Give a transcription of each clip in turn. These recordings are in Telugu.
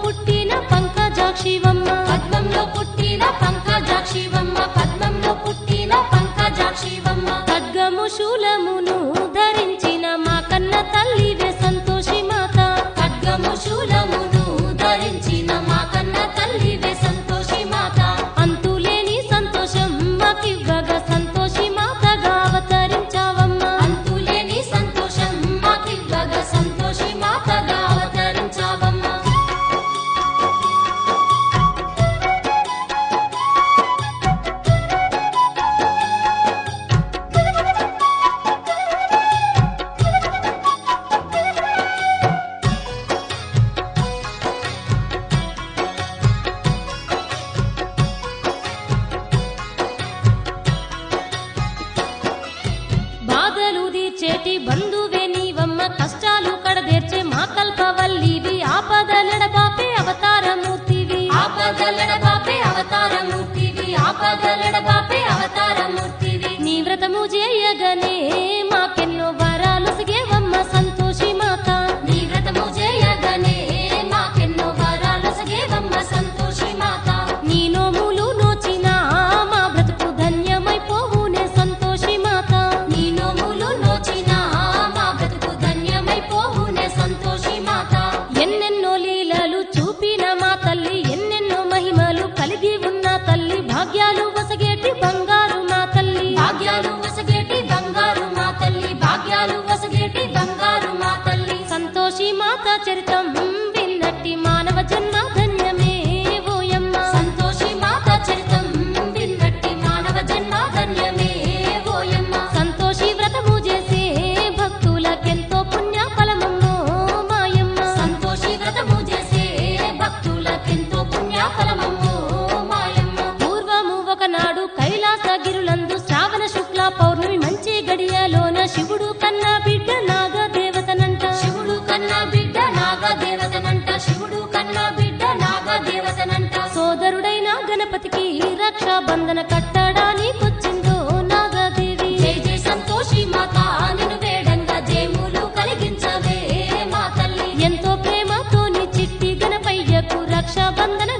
పుట్టిన పంకజాక్షివమ్మ పద్మంలో పుట్టిన పంకజాక్షివమ్మ చేతి బంధువే నీవమ్మ కష్టాలు కడదేర్చే మా కల్పవల్లివి ఆపదలడ బాపే అవతారమూర్తివి. ఆపదలడ బాపే అవతారమూర్తివి. ఆపద సంతోషి మాతా చరితం విన్నట్టి మానవ జన్మ స్పందన కట్టడానికొచ్చిందో నాగదేవి. జై జై సంతోషి మాత నిన్ను వేడంగా జయములు కలిగించవే మా తల్లి. ఎంతో ప్రేమతోని చిట్టి గణపయ్యకు రక్షాబంధన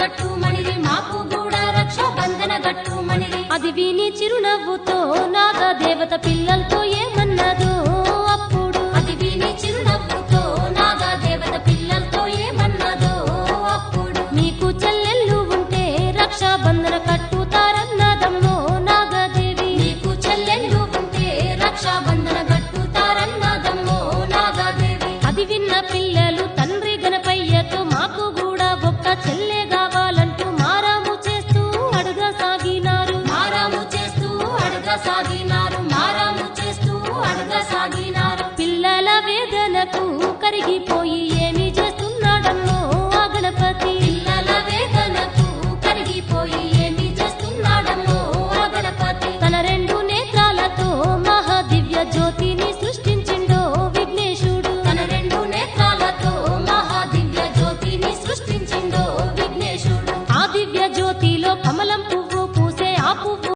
గట్టు మనిది మాకు కూడా రక్షాబంధన గట్టు మనిది అది విని చిరునవ్వుతో నాగ దేవత పిల్లలతో ఏమన్నదో అప్పుడు. అది విని చిరునవ్వుతో నాగ దేవత పిల్లలతో ఏమన్నదో అప్పుడు. మీకు చెల్లెళ్ళు ఉంటే రక్షా బంధన కట్టుతారన్నదమ్మో నాగదేవి. మీకు చెల్లెళ్ళు ఉంటే రక్షా బంధన కట్టుతారన్నదమ్మో నాగదేవి. అది విన్న పిల్ల esa